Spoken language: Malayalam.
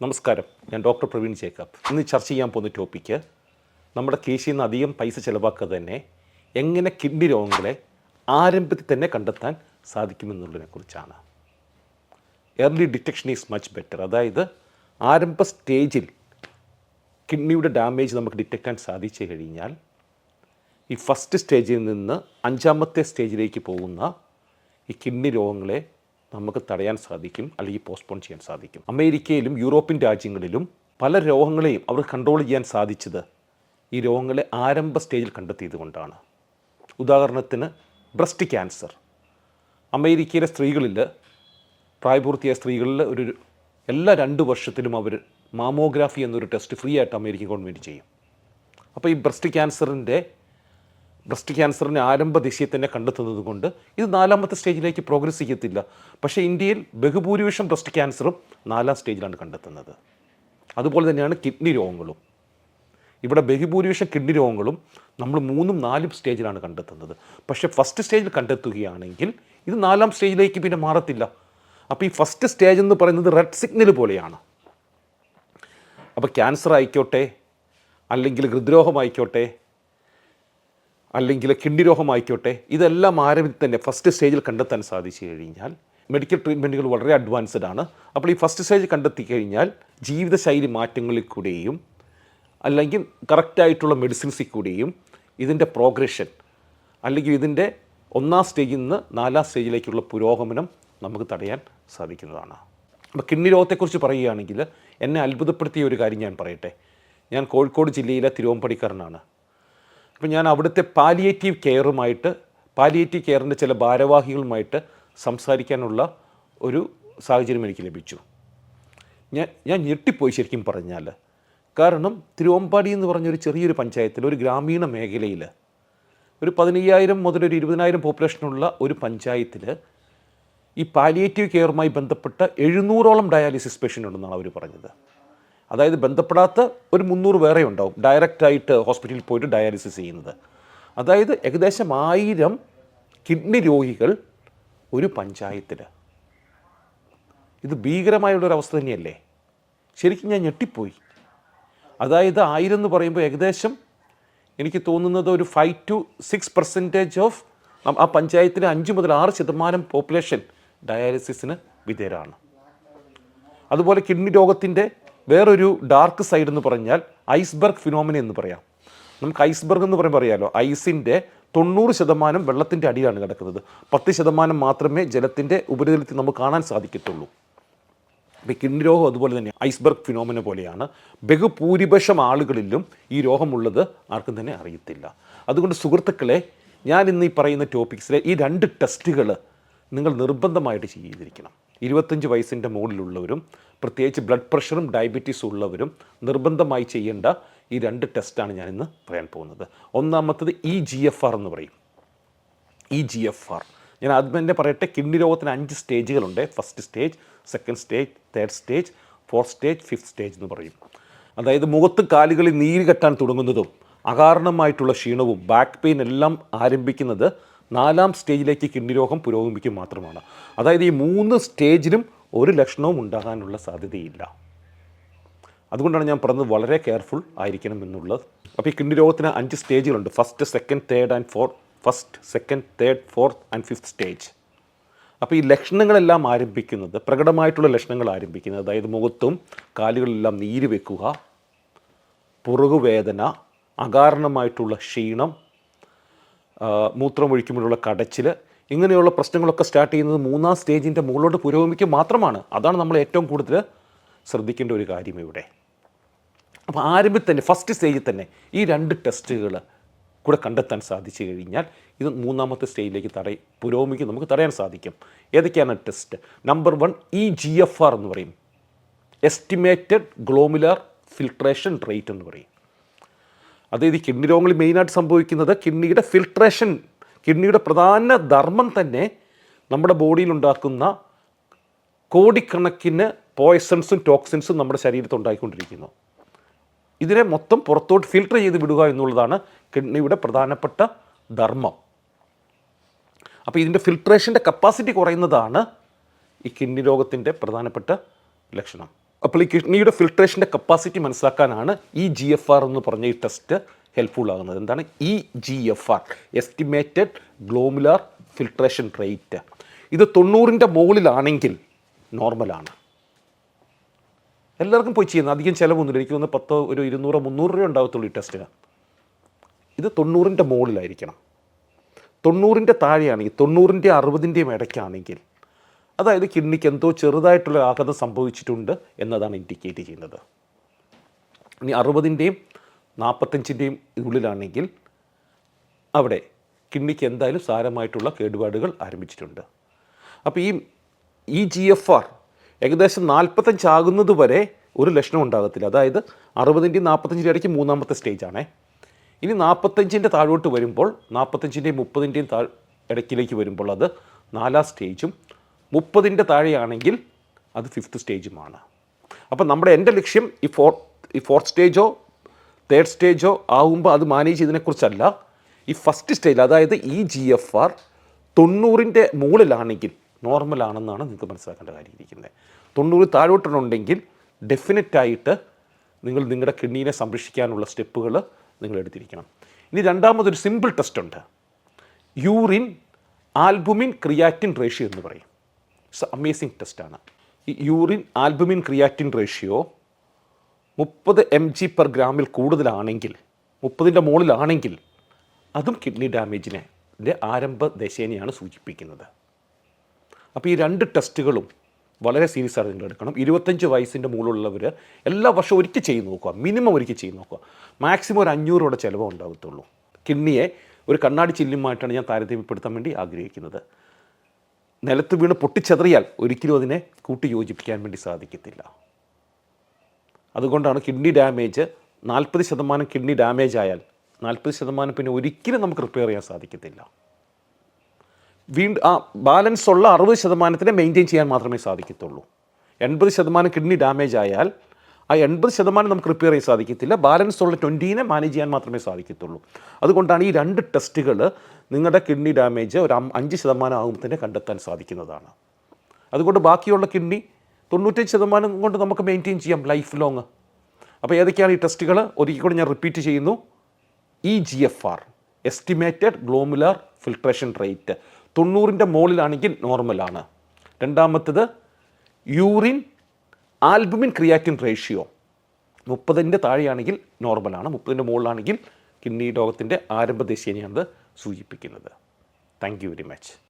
നമസ്കാരം. ഞാൻ ഡോക്ടർ പ്രവീൺ ജേക്കബ്. ഇന്ന് ചർച്ച ചെയ്യാൻ പോകുന്ന ടോപ്പിക്ക് നമ്മുടെ കേസിൽ നിന്ന് അധികം പൈസ ചിലവാക്കാതെ തന്നെ എങ്ങനെ കിഡ്നി രോഗങ്ങളെ ആരംഭത്തിൽ തന്നെ കണ്ടെത്താൻ സാധിക്കുമെന്നുള്ളതിനെ കുറിച്ചാണ് early detection is much better അതായത് ആരംഭ സ്റ്റേജിൽ കിഡ്നിയുടെ ഡാമേജ് നമുക്ക് ഡിറ്റക്ട് ചെയ്യാൻ സാധിച്ചു കഴിഞ്ഞാൽ ഈ ഫസ്റ്റ് സ്റ്റേജിൽ നിന്ന് അഞ്ചാമത്തെ സ്റ്റേജിലേക്ക് പോകുന്ന ഈ കിഡ്നി രോഗങ്ങളെ നമുക്ക് തടയാൻ സാധിക്കും അല്ലെങ്കിൽ പോസ്റ്റ്പോൺ ചെയ്യാൻ സാധിക്കും. അമേരിക്കയിലും യൂറോപ്യൻ രാജ്യങ്ങളിലും പല രോഗങ്ങളെയും അവർ കൺട്രോൾ ചെയ്യാൻ സാധിച്ചത് ഈ രോഗങ്ങളെ ആരംഭ സ്റ്റേജിൽ കണ്ടെത്തിയത് കൊണ്ടാണ് ഉദാഹരണത്തിന് ബ്രസ്റ്റ് ക്യാൻസർ അമേരിക്കയിലെ സ്ത്രീകളിൽ പ്രായപൂർത്തിയായ സ്ത്രീകളിൽ ഒരു എല്ലാ രണ്ട് വർഷത്തിലും അവർ മാമോഗ്രാഫി എന്നൊരു ടെസ്റ്റ് ഫ്രീ ആയിട്ട് അമേരിക്കൻ ഗവൺമെന്റ് ചെയ്യും. അപ്പോൾ ഈ ബ്രസ്റ്റ് ക്യാൻസറിന്റെ ബ്രസ്റ്റ് ക്യാൻസറിന്റെ ആരംഭ ദിശയിൽ തന്നെ കണ്ടെത്തുന്നത് കൊണ്ട് ഇത് നാലാമത്തെ സ്റ്റേജിലേക്ക് പ്രോഗ്രസ് ചെയ്യത്തില്ല. പക്ഷേ ഇന്ത്യയിൽ ബഹുഭൂരിപക്ഷം ബ്രസ്റ്റ് ക്യാൻസറും നാലാം സ്റ്റേജിലാണ് കണ്ടെത്തുന്നത്. അതുപോലെ തന്നെയാണ് കിഡ്നി രോഗങ്ങളും. ഇവിടെ ബഹുഭൂരിപക്ഷം കിഡ്നി രോഗങ്ങളും നമ്മൾ മൂന്നും നാലും സ്റ്റേജിലാണ് കണ്ടെത്തുന്നത്. പക്ഷേ ഫസ്റ്റ് സ്റ്റേജിൽ കണ്ടെത്തുകയാണെങ്കിൽ ഇത് നാലാം സ്റ്റേജിലേക്ക് പിന്നെ മാറത്തില്ല. അപ്പോൾ ഈ ഫസ്റ്റ് സ്റ്റേജ് എന്ന് പറയുന്നത് റെഡ് സിഗ്നൽ പോലെയാണ്. അപ്പോൾ ക്യാൻസർ ആയിക്കോട്ടെ അല്ലെങ്കിൽ ഹൃദ്രോഗമായിക്കോട്ടെ അല്ലെങ്കിൽ കിഡ്നി രോഗമായിക്കോട്ടെ ഇതെല്ലാം ആരംഭത്തിൽ തന്നെ ഫസ്റ്റ് സ്റ്റേജിൽ കണ്ടെത്താൻ സാധിച്ചു കഴിഞ്ഞാൽ മെഡിക്കൽ ട്രീറ്റ്മെന്റുകൾ വളരെ അഡ്വാൻസ്ഡ് ആണ്. അപ്പോൾ ഈ ഫസ്റ്റ് സ്റ്റേജ് കണ്ടെത്തി കഴിഞ്ഞാൽ ജീവിതശൈലി മാറ്റങ്ങളിൽ കൂടെയും അല്ലെങ്കിൽ കറക്റ്റായിട്ടുള്ള മെഡിസിൻസിൽ കൂടിയും ഇതിന്റെ പ്രോഗ്രഷൻ അല്ലെങ്കിൽ ഇതിന്റെ ഒന്നാം സ്റ്റേജിൽ നിന്ന് നാലാം സ്റ്റേജിലേക്കുള്ള പുരോഗമനം നമുക്ക് തടയാൻ സാധിക്കുന്നതാണ്. അപ്പോൾ കിഡ്നി രോഗത്തെക്കുറിച്ച് പറയുകയാണെങ്കിൽ എന്നെ അത്ഭുതപ്പെടുത്തിയ ഒരു കാര്യം ഞാൻ പറയട്ടെ. ഞാൻ കോഴിക്കോട് ജില്ലയിലെ തിരുവമ്പടിക്കാരനാണ്. അപ്പോൾ ഞാൻ അവിടുത്തെ പാലിയേറ്റീവ് കെയറുമായിട്ട് പാലിയേറ്റീവ് കെയറിന്റെ ചില ഭാരവാഹികളുമായിട്ട് സംസാരിക്കാനുള്ള ഒരു സാഹചര്യം എനിക്ക് ലഭിച്ചു. ഞാൻ ഞാൻ ഞെട്ടിപ്പോയി ശരിക്കും പറഞ്ഞാൽ. കാരണം തിരുവമ്പാടി എന്ന് പറഞ്ഞൊരു ചെറിയൊരു പഞ്ചായത്തിൽ ഒരു ഗ്രാമീണ മേഖലയിൽ ഒരു പതിനയ്യായിരം മുതൽ ഒരു ഇരുപതിനായിരം പോപ്പുലേഷനുള്ള ഒരു പഞ്ചായത്തിൽ ഈ പാലിയേറ്റീവ് കെയറുമായി ബന്ധപ്പെട്ട എഴുന്നൂറോളം ഡയാലിസിസ് പേഷ്യന്റ് ഉണ്ടെന്നാണ് അവർ പറഞ്ഞത്. അതായത് ബന്ധപ്പെടാത്ത ഒരു മുന്നൂറ് വേറെ ഉണ്ടാവും. ഡയറക്റ്റായിട്ട് ഹോസ്പിറ്റലിൽ പോയിട്ട് ഡയാലിസിസ് ചെയ്യുന്നത്. അതായത് ഏകദേശം ആയിരം കിഡ്നി രോഗികൾ ഒരു പഞ്ചായത്തിൽ ഇത് ഭീകരമായുള്ളൊരു അവസ്ഥ തന്നെയല്ലേ? ശരിക്കും ഞാൻ ഞെട്ടിപ്പോയി. അതായത് ആയിരം എന്ന് പറയുമ്പോൾ ഏകദേശം എനിക്ക് തോന്നുന്നത് ഒരു five to six percentage of ആ പഞ്ചായത്തിലെ അഞ്ച് മുതൽ ആറ് ശതമാനം പോപ്പുലേഷൻ ഡയാലിസിസിന് വിധേയരാണ്. അതുപോലെ കിഡ്നി രോഗത്തിന്റെ വേറൊരു ഡാർക്ക് സൈഡ് എന്ന് പറഞ്ഞാൽ ഐസ്ബർഗ് ഫിനോമിന എന്ന് പറയാം. നമുക്ക് ഐസ്ബർഗ് എന്ന് പറയുമ്പോൾ അറിയാലോ ഐസിന്റെ തൊണ്ണൂറ് ശതമാനം വെള്ളത്തിന്റെ അടിയിലാണ് കിടക്കുന്നത്. പത്ത് ശതമാനം മാത്രമേ ജലത്തിന്റെ ഉപരിതലത്തിൽ നമുക്ക് കാണാൻ സാധിക്കത്തുള്ളൂ. അപ്പോൾ കിഡ്നി രോഗം അതുപോലെ തന്നെ ഐസ്ബർഗ് ഫിനോമിന പോലെയാണ്. ബഹുഭൂരിപക്ഷം ആളുകളിലും ഈ രോഗമുള്ളത് ആർക്കും തന്നെ അറിയത്തില്ല. അതുകൊണ്ട് സുഹൃത്തുക്കളെ ഞാൻ ഇന്ന് ഈ പറയുന്ന ടോപ്പിക്സിലെ ഈ രണ്ട് ടെസ്റ്റുകൾ നിങ്ങൾ നിർബന്ധമായിട്ട് ചെയ്തിരിക്കണം. ഇരുപത്തഞ്ച് വയസ്സിന്റെ മുകളിലുള്ളവരും പ്രത്യേകിച്ച് ബ്ലഡ് പ്രഷറും ഡയബറ്റീസും ഉള്ളവരും നിർബന്ധമായി ചെയ്യേണ്ട ഈ രണ്ട് ടെസ്റ്റാണ് ഞാൻ ഇന്ന് പറയാൻ പോകുന്നത്. ഒന്നാമത്തത് ഇ ജി എഫ് ആർ എന്ന് പറയും. ഇ ജി എഫ് ആർ ഞാൻ ആദ്യം തന്നെ പറയട്ടെ കിഡ്നി രോഗത്തിന് അഞ്ച് സ്റ്റേജുകളുണ്ട്. First stage second stage third stage fourth stage fifth stage എന്ന് പറയും. അതായത് മുഖത്ത് കാലുകളിൽ നീര് കെട്ടാൻ തുടങ്ങുന്നതും അകാരണമായിട്ടുള്ള ക്ഷീണവും ബാക്ക് പെയിൻ എല്ലാം ആരംഭിക്കുന്നത് നാലാം സ്റ്റേജിലേക്ക് കിഡ്നി രോഗം പുരോഗമിക്കും മാത്രമാണ്. അതായത് ഈ മൂന്ന് സ്റ്റേജിലും ഒരു ലക്ഷണവും ഉണ്ടാകാനുള്ള സാധ്യതയില്ല. അതുകൊണ്ടാണ് ഞാൻ പറഞ്ഞത് വളരെ കെയർഫുൾ ആയിരിക്കണം എന്നുള്ളത്. അപ്പോൾ ഈ കിഡ്നി രോഗത്തിന് അഞ്ച് സ്റ്റേജുകളുണ്ട് first second third and four first second third fourth and fifth stage അപ്പോൾ ഈ ലക്ഷണങ്ങളെല്ലാം ആരംഭിക്കുന്നത് പ്രകടമായിട്ടുള്ള ലക്ഷണങ്ങൾ ആരംഭിക്കുന്നത് അതായത് മുഖത്തും കാലുകളിലെല്ലാം നീര് വെക്കുക പുറകുവേദന അകാരണമായിട്ടുള്ള ക്ഷീണം മൂത്രം മൂത്രമൊഴിക്കുമ്പോഴുള്ള കടച്ചിൽ ഇങ്ങനെയുള്ള പ്രശ്നങ്ങളൊക്കെ സ്റ്റാർട്ട് ചെയ്യുന്നത് മൂന്നാം സ്റ്റേജിന്റെ മുകളിലോട്ട് പുരോഗമിക്കുക മാത്രമാണ്. അതാണ് നമ്മൾ ഏറ്റവും കൂടുതൽ ശ്രദ്ധിക്കേണ്ട ഒരു കാര്യം ഇവിടെ. അപ്പോൾ ആരംഭത്തിൽ തന്നെ ഫസ്റ്റ് സ്റ്റേജിൽ തന്നെ ഈ രണ്ട് ടെസ്റ്റുകൾ കൂടെ കണ്ടെത്താൻ സാധിച്ചു കഴിഞ്ഞാൽ ഇത് മൂന്നാമത്തെ സ്റ്റേജിലേക്ക് തടയി പുരോഗമിക്ക് നമുക്ക് തടയാൻ സാധിക്കും. ഏതൊക്കെയാണ് test number one E G F R എന്ന് പറയും. എസ്റ്റിമേറ്റഡ് ഗ്ലോമുലാർ ഫിൽട്രേഷൻ റേറ്റ് എന്ന് പറയും. അതായത് കിഡ്നി രോഗങ്ങളിൽ മെയിനായിട്ട് സംഭവിക്കുന്നത് കിഡ്നിയുടെ ഫിൽട്രേഷൻ കിഡ്നിയുടെ പ്രധാന ധർമ്മം തന്നെ നമ്മുടെ ബോഡിയിൽ ഉണ്ടാക്കുന്ന കോടിക്കണക്കിന് പോയ്സൺസും ടോക്സിൻസും നമ്മുടെ ശരീരത്തിൽ ഉണ്ടായിക്കൊണ്ടിരിക്കുന്നു. ഇതിനെ മൊത്തം പുറത്തോട്ട് ഫിൽട്ടർ ചെയ്ത് വിടുക എന്നുള്ളതാണ് കിഡ്നിയുടെ പ്രധാനപ്പെട്ട ധർമ്മം. അപ്പോൾ ഇതിന്റെ ഫിൽട്രേഷന്റെ കപ്പാസിറ്റി കുറയുന്നതാണ് ഈ കിഡ്നി രോഗത്തിന്റെ പ്രധാനപ്പെട്ട ലക്ഷണം. അപ്പോൾ ഈ കിഡ്നിയുടെ ഫിൽട്രേഷന്റെ കപ്പാസിറ്റി മനസ്സിലാക്കാനാണ് ഈ ജി എഫ് ആർ എന്ന് പറഞ്ഞ ഈ ടെസ്റ്റ് ഹെൽപ്ഫുൾ ആകുന്നത്. എന്താണ്? E G F R estimated glomerular filtration rate ഇത് തൊണ്ണൂറിന്റെ മുകളിലാണെങ്കിൽ നോർമലാണ് എല്ലാവർക്കും പോയി ചെയ്യുന്നത്. അധികം ചിലവൊന്നുമില്ല. എനിക്ക് തോന്നുന്നു പത്തോ ഒരു ഇരുന്നൂറോ മുന്നൂറ് രൂപ ഉണ്ടാകത്തുള്ളൂ ഈ ടെസ്റ്റിന്. ഇത് തൊണ്ണൂറിന്റെ മുകളിലായിരിക്കണം. തൊണ്ണൂറിന്റെ താഴെയാണെങ്കിൽ തൊണ്ണൂറിന്റെ അറുപതിന്റെയും ഇടയ്ക്കാണെങ്കിൽ അതായത് കിഡ്നിക്ക് എന്തോ ചെറുതായിട്ടുള്ള ആഘാതം സംഭവിച്ചിട്ടുണ്ട് എന്നതാണ് ഇൻഡിക്കേറ്റ് ചെയ്യുന്നത്. ഇനി അറുപതിന്റെയും നാൽപ്പത്തഞ്ചിന്റെയും ഉള്ളിലാണെങ്കിൽ അവിടെ കിഡ്നിക്ക് എന്തായാലും സാരമായിട്ടുള്ള കേടുപാടുകൾ ആരംഭിച്ചിട്ടുണ്ട്. അപ്പോൾ ഈ ഈ ജി എഫ് ആർ ഏകദേശം നാൽപ്പത്തഞ്ചാകുന്നത് വരെ ഒരു ലക്ഷണം ഉണ്ടാകത്തില്ല. അതായത് അറുപതിന്റെയും നാൽപ്പത്തഞ്ചിന്റെ ഇടയ്ക്ക് മൂന്നാമത്തെ സ്റ്റേജാണേ ഇനി നാൽപ്പത്തഞ്ചിന്റെ താഴോട്ട് വരുമ്പോൾ നാൽപ്പത്തഞ്ചിന്റെയും മുപ്പതിന്റെയും താ ഇടയ്ക്കിലേക്ക് വരുമ്പോൾ അത് നാലാം സ്റ്റേജും മുപ്പതിന്റെ താഴെയാണെങ്കിൽ അത് ഫിഫ്ത്ത് സ്റ്റേജുമാണ് അപ്പോൾ നമ്മുടെ എന്റെ ലക്ഷ്യം ഈ ഫോർ ഈ ഫോർത്ത് സ്റ്റേജോ തേർഡ് സ്റ്റേജോ ആകുമ്പോൾ അത് മാനേജ് ചെയ്തതിനെക്കുറിച്ചല്ല. ഈ ഫസ്റ്റ് സ്റ്റേജ് അതായത് ഈ ജി എഫ് ആർ തൊണ്ണൂറിന്റെ മുകളിലാണെങ്കിൽ നോർമലാണെന്നാണ് നിങ്ങൾക്ക് മനസ്സിലാക്കേണ്ട കാര്യം ഇരിക്കുന്നത്. തൊണ്ണൂറ് താഴോട്ടുണ്ടെങ്കിൽ ഡെഫിനറ്റായിട്ട് നിങ്ങൾ നിങ്ങളുടെ കിഡ്നീനെ സംരക്ഷിക്കാനുള്ള സ്റ്റെപ്പുകൾ നിങ്ങൾ എടുത്തിരിക്കണം. ഇനി രണ്ടാമതൊരു സിമ്പിൾ ടെസ്റ്റ് ഉണ്ട്. യൂറിൻ ആൽബുമിൻ ക്രിയാറ്റിൻ റേഷ്യോ എന്ന് പറയും. ഇറ്റ്സ് അമേസിങ് ടെസ്റ്റാണ് ഈ യൂറിൻ ആൽബുമിൻ ക്രിയാറ്റിൻ റേഷ്യോ മുപ്പത് എം ജി പെർ ഗ്രാമിൽ കൂടുതലാണെങ്കിൽ മുപ്പതിന്റെ മുകളിലാണെങ്കിൽ അതും കിഡ്നി ഡാമേജിനെ ആരംഭ ദശേനെയാണ് സൂചിപ്പിക്കുന്നത്. അപ്പോൾ ഈ രണ്ട് ടെസ്റ്റുകളും വളരെ സീരിയസ് ആയിട്ട് നിങ്ങൾ എടുക്കണം. ഇരുപത്തഞ്ച് വയസ്സിന്റെ മുകളിലുള്ളവർ എല്ലാ വർഷവും ഒരിക്കൽ ചെയ്ത് നോക്കുക. മിനിമം ഒരിക്കൽ ചെയ്ത് നോക്കുക. മാക്സിമം ഒരു അഞ്ഞൂറോടെ ചിലവ് ഉണ്ടാകത്തുള്ളൂ. കിഡ്നിയെ ഒരു കണ്ണാടി ചില്ലുമായിട്ടാണ് ഞാൻ താരതമ്യപ്പെടുത്താൻ വേണ്ടി ആഗ്രഹിക്കുന്നത്. നിലത്ത് വീണ് പൊട്ടിച്ചെതറിയാൽ ഒരിക്കലും അതിനെ കൂട്ടി യോജിപ്പിക്കാൻ വേണ്ടി സാധിക്കത്തില്ല. അതുകൊണ്ടാണ് കിഡ്നി ഡാമേജ് നാൽപ്പത് ശതമാനം കിഡ്നി ഡാമേജ് ആയാൽ നാൽപ്പത് ശതമാനം പിന്നെ ഒരിക്കലും നമുക്ക് റിപ്പയർ ചെയ്യാൻ സാധിക്കത്തില്ല. വീണ്ടും ആ ബാലൻസ് ഉള്ള അറുപത് ശതമാനത്തിനെ മെയിന്റെയിൻ ചെയ്യാൻ മാത്രമേ സാധിക്കത്തുള്ളൂ. എൺപത് ശതമാനം കിഡ്നി ഡാമേജ് ആയാൽ ആ എൺപത് ശതമാനം നമുക്ക് റിപ്പയർ ചെയ്യാൻ സാധിക്കത്തില്ല. ബാലൻസ് ഉള്ള ട്വന്റീനെ മാനേജ് ചെയ്യാൻ മാത്രമേ സാധിക്കത്തുള്ളൂ. അതുകൊണ്ടാണ് ഈ രണ്ട് ടെസ്റ്റുകൾ നിങ്ങളുടെ കിഡ്നി ഡാമേജ് ഒരു അഞ്ച് ശതമാനം ആകുമ്പോൾ തന്നെ കണ്ടെത്താൻ സാധിക്കുന്നതാണ്. അതുകൊണ്ട് ബാക്കിയുള്ള കിഡ്നി തൊണ്ണൂറ്റഞ്ച് ശതമാനം കൊണ്ട് നമുക്ക് മെയിന്റെയിൻ ചെയ്യാം ലൈഫ് ലോങ് അപ്പോൾ ഏതൊക്കെയാണ് ഈ ടെസ്റ്റുകൾ ഒരിക്കൽ കൂടി ഞാൻ റിപ്പീറ്റ് ചെയ്യുന്നു. E G F R estimated glomerular filtration rate തൊണ്ണൂറിന്റെ മുകളിലാണെങ്കിൽ നോർമലാണ് രണ്ടാമത്തത് യൂറിൻ ആൽബുമിൻ ക്രിയാറ്റിൻ റേഷ്യോ മുപ്പതിന്റെ താഴെയാണെങ്കിൽ നോർമലാണ് മുപ്പതിന്റെ മുകളിലാണെങ്കിൽ കിഡ്നി രോഗത്തിന്റെ ആരംഭ സൂചിപ്പിക്കുന്നത്. Thank you very much